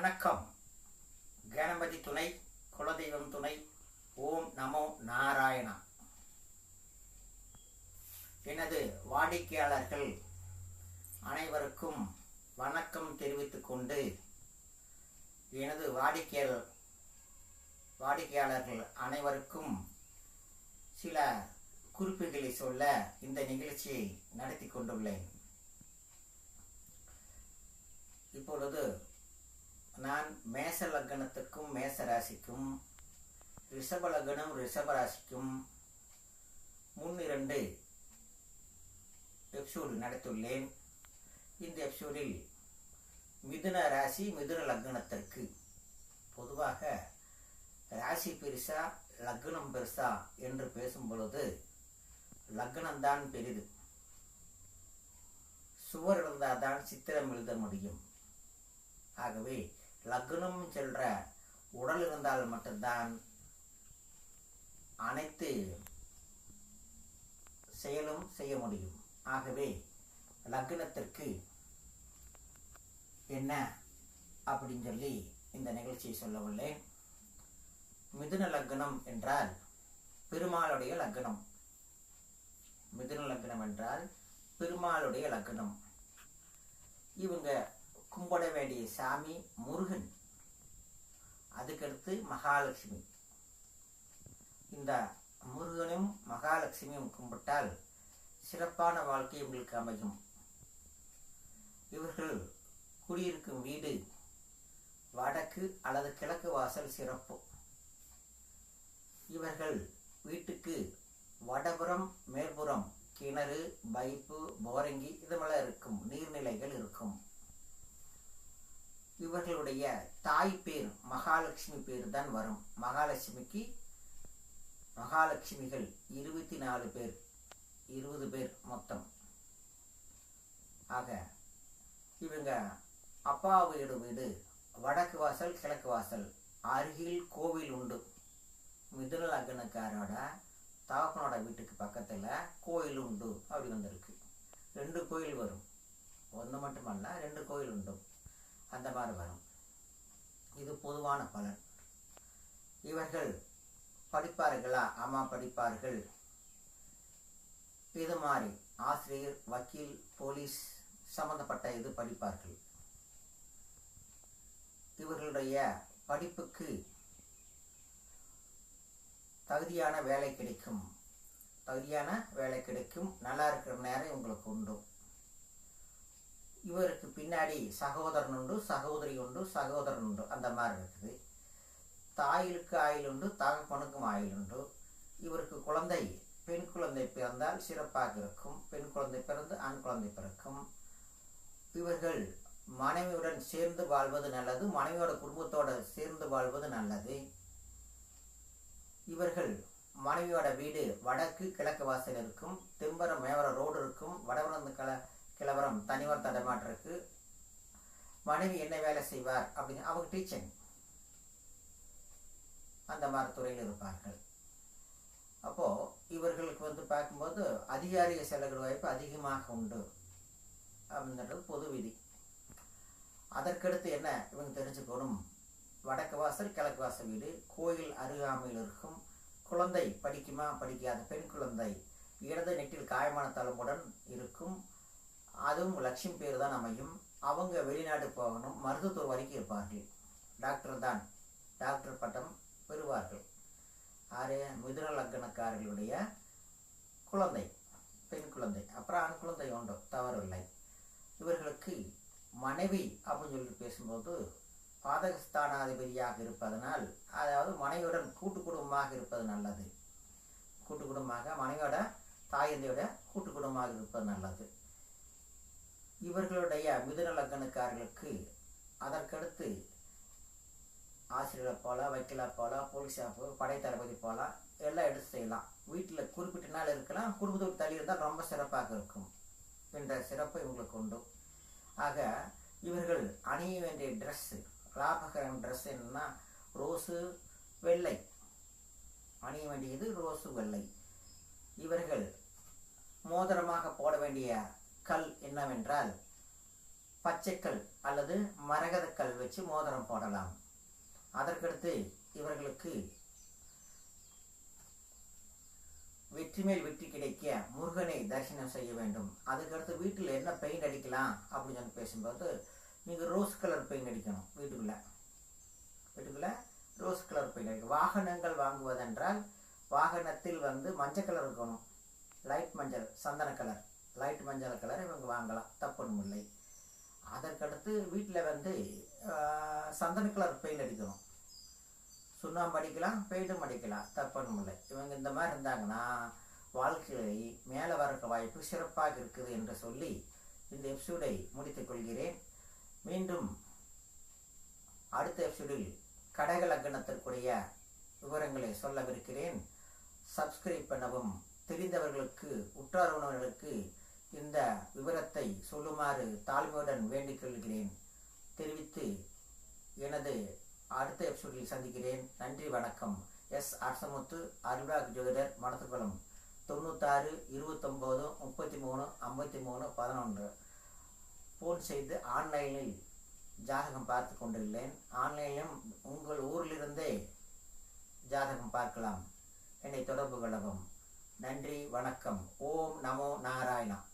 வணக்கம். கணபதி துணை குலதெய்வம் துணை. ஓம் நமோ நாராயணா. எனது வாடிக்கையாளர்கள் அனைவருக்கும் வணக்கம் தெரிவித்துக் கொண்டு எனது வாடிக்கையாளர் வாடிக்கையாளர்கள் அனைவருக்கும் சில குறிப்புகளை சொல்ல இந்த நிகழ்ச்சியை நடத்தி கொண்டுள்ளேன். இப்பொழுது நான் மேச லக்னத்துக்கும் மேச ராசிக்கும் ரிஷப லக்னம் ரிஷப ராசிக்கும் முன்னிரண்டு எபிசோடு நடத்தியுள்ளேன் இந்த எபிசோடில் மிதுன ராசி மிதுன லக்னத்திற்கு பொதுவாக ராசி பெருசா லக்னம் பெருசா என்று பேசும் பொழுது லக்னம்தான் பெரிது. சுவர் இருந்தால்தான் சித்திரம் எழுத முடியும். ஆகவே லக்னம் செல்ற உடல் இருந்தால் மட்டும்தான் அனைத்து செயலும் செய்ய முடியும். ஆகவே லக்னத்திற்கு என்ன அப்படின்னு சொல்லி இந்த நிகழ்ச்சியை சொல்ல உள்ளேன். மிதுன லக்னம் என்றால் பெருமாளுடைய லக்னம். மிதுன லக்னம் என்றால் பெருமாளுடைய லக்னம். இவங்க கும்பிட வேண்டிய சாமி முருகன். அதுக்கடுத்து மகாலட்சுமி. இந்த முருகனும் மகாலட்சுமியும் கும்பிட்டால் சிறப்பான வாழ்க்கை உங்களுக்கு அமையும். இவர்கள் குடியிருக்கும் வீடு வடக்கு அல்லது கிழக்கு வாசல் சிறப்பு. இவர்கள் வீட்டுக்கு வடபுறம் மேற்புறம் கிணறு பைப்பு போரங்கி இதுமெல்லாம் இருக்கும் நீர்நிலைகள் இருக்கும். இவர்களுடைய தாய் பேர் மகாலட்சுமி பேர் தான் வரும். மகாலட்சுமிக்கு மகாலட்சுமிகள் இருபத்தி நாலு பேர் இருபது பேர் மொத்தம். ஆக இவங்க அப்பா வீடு வீடு வடக்கு வாசல் கிழக்கு வாசல். அருகில் கோவில் உண்டு. மிதுன லக்னக்காரோட தகப்பனோட வீட்டுக்கு பக்கத்தில் கோயில் உண்டு. அப்படி வந்திருக்கு. ரெண்டு கோயில் வரும். ஒன்று மட்டுமல்ல ரெண்டு கோயில் உண்டு அந்த மாதிரி வரும். இது பொதுவான பலன். இவர்கள் படிப்பார்களா? அம்மா படிப்பார்கள். இது மாதிரி ஆசிரியர் வக்கீல் போலீஸ் சம்பந்தப்பட்ட இது படிப்பார்கள். இவர்களுடைய படிப்புக்கு தகுதியான வேலை கிடைக்கும். தகுதியான வேலை கிடைக்கும். நல்லா இருக்கிற நேரம் உங்களுக்கு உண்டும் இவருக்கு பின்னாடி சகோதரன் உண்டு சகோதரி உண்டு சகோதரன் உண்டு. அந்த மாதிரி இருக்குது. தாயிலுக்கு ஆயில் உண்டு தகப்பனுக்கும் ஆயில் உண்டு. இவருக்கு குழந்தை பெண் குழந்தை பிறந்தால் சிறப்பாக இருக்கும். பெண் குழந்தை பிறந்து ஆண் குழந்தை பிறக்கும். இவர்கள் மனைவியுடன் சேர்ந்து வாழ்வது நல்லது மனைவியோட குடும்பத்தோட சேர்ந்து வாழ்வது நல்லது. இவர்கள் மனைவியோட வீடு வடக்கு கிழக்கு வாசல் இருக்கும். தெம்பரம் மேவர ரோடு கிழவரம் தனிவர் தடமாற்றம் இருக்கு. மனைவி என்ன வேலை செய்வார் அப்படின்னு அவங்க டீச்சர் அந்த மாதிரி துறையில் இருப்பார்கள். அப்போ இவர்களுக்கு வந்து பார்க்கும்போது அதிகாரிய செலவு வாய்ப்பு அதிகமாக உண்டு அப்படின்றது பொது விதி. அதற்கடுத்து என்ன இவங்க தெரிஞ்சுக்கணும்? வடக்கு வாசல் கிழக்கு வாசல் வீடு கோயில் அருகாமையில் இருக்கும் குழந்தை படிக்குமா? படிக்காத பெண் குழந்தை. இடது நெட்டில் காயமான தளமுடன் இருக்கும். அதுவும் லட்சுமி பேர் தான் அமையும். அவங்க வெளிநாடு போகணும். மருத்துவத்துறை வரைக்கும் இருப்பார்கள். டாக்டர் தான். டாக்டர் பட்டம் பெறுவார்கள். ஆறு மிதுன லக்கணக்காரர்களுடைய குழந்தை பெண் குழந்தை. அப்புறம் ஆண் குழந்தை உண்டு. தவறில்லை. இவர்களுக்கு மனைவி அப்படின்னு சொல்லிட்டு பேசும்போது பாதகஸ்தானாதிபதியாக இருப்பதனால் அதாவது மனைவியுடன் கூட்டு குடும்பமாக இருப்பது நல்லது. கூட்டு குடும்பமாக மனைவியோட தாயந்தையோட கூட்டு குடும்பமாக இருப்பது நல்லது. இவர்களுடைய மிதுநலக்கணுக்காரர்களுக்கு அதற்கடுத்து ஆசிரியரை போல வக்கீலா போல போலீஸா போல படை தளபதி போல எல்லாம் எடுத்து செய்யலாம். வீட்டில் குறிப்பிட்ட நாள் இருக்கலாம் குடும்பத்தோடு தள்ளி இருந்தால் ரொம்ப சிறப்பாக இருக்கும் என்ற சிறப்பு இவங்களுக்கு உண்டு. ஆக இவர்கள் அணிய வேண்டிய ட்ரெஸ்ஸு லாபகரம் ட்ரெஸ் என்னன்னா ரோஸு வெள்ளை. அணிய வேண்டியது ரோஸு வெள்ளை. இவர்கள் மோதிரமாக போட வேண்டிய கல் என்னவென்றால் பச்சைக்கல் அல்லது மரகதக்கல் வச்சு மோதிரம் போடலாம். அதற்கடுத்து இவர்களுக்கு வெற்றி மேல் வெற்றி கிடைக்க முருகனை தரிசனம் செய்ய வேண்டும். அதுக்கடுத்து வீட்டில் என்ன பெயிண்ட் அடிக்கலாம் அப்படின்னு சொல்லி பேசும்போது நீங்கள் ரோஸ் கலர் பெயிண்ட் அடிக்கணும் வீட்டுக்குள்ள. வீட்டுக்குள்ள ரோஸ் கலர் பெயிண்ட் அடிக்கணும் வாகனங்கள் வாங்குவதென்றால் வாகனத்தில் வந்து மஞ்சள் கலர் இருக்கணும். லைட் மஞ்சள் சந்தன கலர் லைட் மஞ்சள் கலர் இவங்க வாங்கலாம் தப்புன்னு இல்லை அதற்கடுத்து வீட்டில் வந்து சந்தன கலர் பெயிண்ட் அடிக்கணும். சுண்ணாம்பு அடிக்கலாம் பெயிண்டும் அடிக்கலாம் தப்புன்னு இல்லை இவங்க இந்த மாதிரி இருந்தாங்கன்னா வாழ்க்கையை மேலே வரக்க வாய்ப்பு சிறப்பாக இருக்குது என்று சொல்லி இந்த எபிசோடை முடித்துக் கொள்கிறேன். மீண்டும் அடுத்த எபிசோடில் கடக லக்னத்திற்குரிய விவரங்களை சொல்லவிருக்கிறேன். சப்ஸ்கிரைப் பண்ணவும் தெரிந்தவர்களுக்கு உற்றார் உணவர்களுக்கு இந்த விவரத்தை சொல்லுமாறு தாழ்மையுடன் வேண்டிக் கொள்கிறேன். தெரிவித்து எனது அடுத்த எபிசோடில் சந்திக்கிறேன். நன்றி வணக்கம். எஸ். அரசமுத்து அருள்ராக் ஜோதிடர் மடத்துக்குளம் தொண்ணூத்தாறு இருபத்தொம்போது முப்பத்தி மூணு ஐம்பத்தி மூணு பதினொன்று. ஃபோன் செய்து ஆன்லைனில் ஜாதகம் பார்த்து கொண்டுள்ளேன். ஆன்லைனிலும் உங்கள் ஊரிலிருந்தே ஜாதகம் பார்க்கலாம். என்னை தொடர்பு கொள்ளவும். நன்றி வணக்கம். ஓம் நமோ நாராயணா.